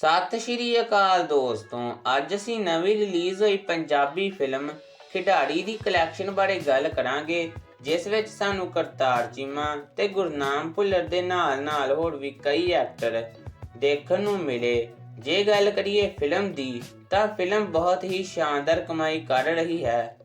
ਸਤਿ ਸ਼੍ਰੀ ਅਕਾਲ ਦੋਸਤੋ, ਅੱਜ ਅਸੀਂ ਨਵੀਂ ਰਿਲੀਜ਼ ਹੋਈ ਪੰਜਾਬੀ ਫਿਲਮ ਖਿਡਾਰੀ ਦੀ ਕਲੈਕਸ਼ਨ ਬਾਰੇ ਗੱਲ ਕਰਾਂਗੇ, ਜਿਸ ਵਿੱਚ ਸਾਨੂੰ ਕਰਤਾਰ ਚੀਮਾ ਤੇ ਗੁਰਨਾਮ ਭੁੱਲਰ ਦੇ ਨਾਲ-ਨਾਲ ਹੋਰ ਵੀ ਕਈ ਐਕਟਰ ਦੇਖਣ ਨੂੰ ਮਿਲੇ। ਜੇ ਗੱਲ ਕਰੀਏ ਫਿਲਮ ਦੀ, ਤਾਂ ਫਿਲਮ ਬਹੁਤ ਹੀ ਸ਼ਾਨਦਾਰ ਕਮਾਈ ਕਰ ਰਹੀ ਹੈ।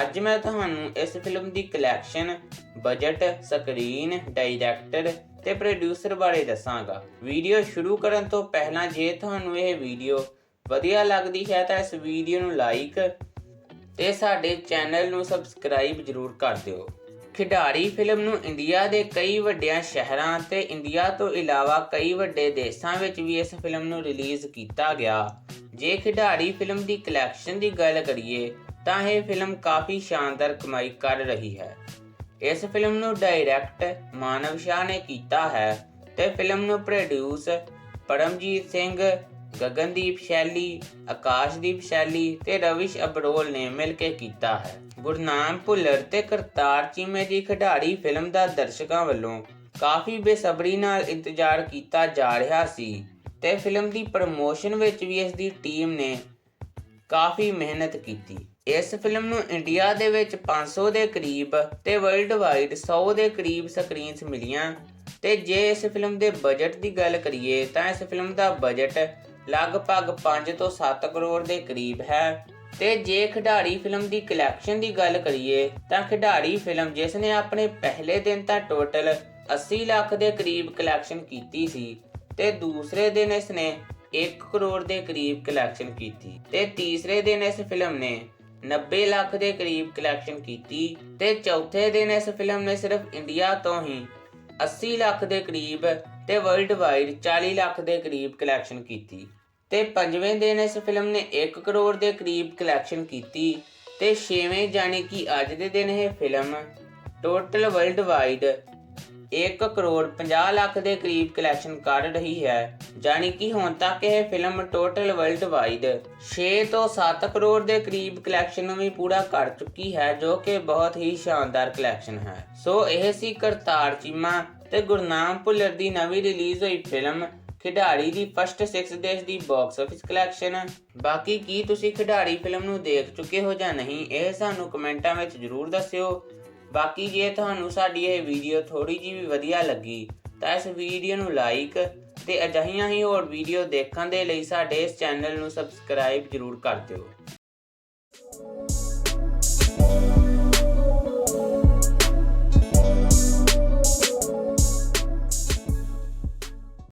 ਅੱਜ ਮੈਂ ਤੁਹਾਨੂੰ ਇਸ ਫਿਲਮ ਦੀ ਕਲੈਕਸ਼ਨ ਬਜਟ ਸਕਰੀਨ ਡਾਇਰੈਕਟਰ ਤੇ ਪ੍ਰੋਡਿਊਸਰ ਬਾਰੇ ਦੱਸਾਂਗਾ। ਵੀਡੀਓ ਸ਼ੁਰੂ ਕਰਨ ਤੋਂ ਪਹਿਲਾਂ ਜੇ ਤੁਹਾਨੂੰ ਇਹ ਵੀਡੀਓ ਵਧੀਆ ਲੱਗਦੀ ਹੈ ਤਾਂ ਇਸ ਵੀਡੀਓ ਨੂੰ ਲਾਈਕ ਤੇ ਸਾਡੇ ਚੈਨਲ ਨੂੰ ਸਬਸਕ੍ਰਾਈਬ ਜ਼ਰੂਰ ਕਰ ਦਿਓ। ਖਿਡਾਰੀ ਫਿਲਮ ਨੂੰ ਇੰਡੀਆ ਦੇ ਕਈ ਵੱਡਿਆਂ ਸ਼ਹਿਰਾਂ ਤੇ ਇੰਡੀਆ ਤੋਂ ਇਲਾਵਾ ਕਈ ਵੱਡੇ ਦੇਸ਼ਾਂ ਵਿੱਚ ਵੀ ਇਸ ਫਿਲਮ ਨੂੰ ਰਿਲੀਜ਼ ਕੀਤਾ ਗਿਆ। ਜੇ ਖਿਡਾਰੀ ਫਿਲਮ ਦੀ ਕਲੈਕਸ਼ਨ ਦੀ ਗੱਲ ਕਰੀਏ, ਤਾਂ ਇਹ ਫਿਲਮ ਕਾਫੀ ਸ਼ਾਨਦਾਰ ਕਮਾਈ ਕਰ ਰਹੀ ਹੈ। ਇਸ ਫਿਲਮ ਨੂੰ ਡਾਇਰੈਕਟ ਮਾਨਵ ਸ਼ਾਹ ਨੇ ਕੀਤਾ ਹੈ ਤੇ ਫਿਲਮ ਨੂੰ ਪ੍ਰੋਡਿਊਸ ਪਰਮਜੀਤ ਸਿੰਘ, ਗਗਨਦੀਪ ਸ਼ੈਲੀ, ਆਕਾਸ਼ਦੀਪ ਸ਼ੈਲੀ ਤੇ ਰਵਿਸ਼ ਅਬਰੋਲ ਨੇ ਮਿਲ ਕੇ ਕੀਤਾ ਹੈ। ਗੁਰਨਾਮ ਭੁੱਲਰ ਤੇ ਕਰਤਾਰ ਚੀਮੇ ਦੀ ਖਿਡਾਰੀ ਫਿਲਮ ਦਾ ਦਰਸ਼ਕਾਂ ਵੱਲੋਂ ਕਾਫੀ ਬੇਸਬਰੀ ਨਾਲ ਇੰਤਜ਼ਾਰ ਕੀਤਾ ਜਾ ਰਿਹਾ ਸੀ ਤੇ ਫਿਲਮ ਦੀ ਪ੍ਰਮੋਸ਼ਨ ਵਿੱਚ ਵੀ ਇਸ ਦੀ ਟੀਮ ਨੇ ਕਾਫੀ ਮਿਹਨਤ ਕੀਤੀ। ਇਸ ਫਿਲਮ ਨੂੰ ਇੰਡੀਆ ਦੇ ਵਿੱਚ 500 ਦੇ ਕਰੀਬ ਤੇ ਵਰਲਡ ਵਾਈਡ 100 ਦੇ ਕਰੀਬ ਸਕਰੀਨਸ ਮਿਲੀਆਂ। ਤੇ ਜੇ ਇਸ ਫਿਲਮ ਦੇ ਬਜਟ ਦੀ ਗੱਲ ਕਰੀਏ ਤਾਂ ਇਸ ਫਿਲਮ ਦਾ ਬਜਟ ਲਗਭਗ 5 ਤੋਂ 7 ਕਰੋੜ ਦੇ ਕਰੀਬ ਹੈ। ਤੇ ਜੇ ਖਿਡਾਰੀ ਫਿਲਮ ਦੀ ਕਲੈਕਸ਼ਨ ਦੀ ਗੱਲ ਕਰੀਏ ਤਾਂ ਖਿਡਾਰੀ ਫਿਲਮ ਜਿਸ ਨੇ ਆਪਣੇ ਪਹਿਲੇ ਦਿਨ ਤਾਂ ਟੋਟਲ 80 ਲੱਖ ਦੇ ਕਰੀਬ ਕਲੈਕਸ਼ਨ ਕੀਤੀ ਸੀ ਤੇ ਦੂਸਰੇ ਦਿਨ ਇਸ ਨੇ 1 ਕਰੋੜ ਦੇ ਕਰੀਬ ਕਲੈਕਸ਼ਨ ਕੀਤੀ ਤੇ ਤੀਸਰੇ ਦਿਨ ਇਸ ਫਿਲਮ ਨੇ 90 ਲੱਖ ਦੇ ਕਰੀਬ ਕਲੈਕਸ਼ਨ ਕੀਤੀ ਤੇ ਚੌਥੇ ਦਿਨ ਇਸ ਫਿਲਮ ਨੇ ਸਿਰਫ ਇੰਡੀਆ ਤੋਂ ਹੀ 80 ਲੱਖ ਦੇ ਕਰੀਬ ਤੇ ਵਰਲਡ ਵਾਈਡ 40 ਲੱਖ ਦੇ ਕਰੀਬ ਕਲੈਕਸ਼ਨ ਕੀਤੀ ਤੇ ਪੰਜਵੇਂ ਦਿਨ ਇਸ ਫਿਲਮ ਨੇ 1 ਕਰੋੜ ਦੇ ਕਰੀਬ ਕਲੈਕਸ਼ਨ ਕੀਤੀ ਤੇ ਛੇਵੇਂ ਜਾਨੀ ਕਿ ਅੱਜ ਦੇ ਦਿਨ ਇਹ film total world wide 1 crore 50 lakh ਦੇ ਕਰੀਬ ਕਲੈਕਸ਼ਨ ਕਰ ਰਹੀ ਹੈ ਜਾਨੀ ਕਿ ਹੁਣ ਤੱਕ ਇਹ ਫਿਲਮ ਟੋਟਲ ਵਰਲਡ ਵਾਈਡ 6 ਤੋਂ 7 ਕਰੋੜ ਦੇ ਕਰੀਬ ਕਲੈਕਸ਼ਨ ਨੂੰ ਵੀ ਪੂਰਾ ਕਰ ਚੁੱਕੀ ਹੈ, ਜੋ ਕਿ ਬਹੁਤ ਹੀ ਸ਼ਾਨਦਾਰ ਕਲੈਕਸ਼ਨ ਹੈ। ਸੋ ਇਹ ਸੀ ਕਰਤਾਰ ਚੀਮਾ ਤੇ ਗੁਰਨਾਮ ਭੁੱਲਰ ਦੀ ਨਵੀਂ ਰਿਲੀਜ਼ ਹੋਈ ਫਿਲਮ ਖਿਡਾਰੀ ਦੀ ਫਸਟ 6 ਡੇਜ਼ ਦੀ ਬਾਕਸ ਆਫਿਸ ਕਲੈਕਸ਼ਨ ਬਾਕੀ ਕੀ ਤੁਸੀਂ ਖਿਡਾਰੀ ਫਿਲਮ ਨੂੰ ਦੇਖ ਚੁੱਕੇ ਹੋ ਜਾਂ ਨਹੀਂ, ਇਹ ਸਾਨੂੰ ਕਮੈਂਟਾਂ ਵਿੱਚ ਜਰੂਰ ਦੱਸਿਓ। ਬਾਕੀ ਜੇ ਤੁਹਾਨੂੰ ਸਾਡੀ ਇਹ ਵੀਡੀਓ ਥੋੜੀ ਜਿਹੀ ਵੀ ਵਧੀਆ ਲੱਗੀ, ਤਾਂ ਇਸ ਵੀਡੀਓ ਨੂੰ ਲਾਈਕ ਤੇ ਅਜਿਹੀਆਂ ਹੀ ਹੋਰ ਵੀਡੀਓ ਦੇਖਣ ਦੇ ਲਈ ਸਾਡੇ ਇਸ ਚੈਨਲ ਨੂੰ ਸਬਸਕ੍ਰਾਈਬ ਜਰੂਰ ਕਰ ਦਿਓ।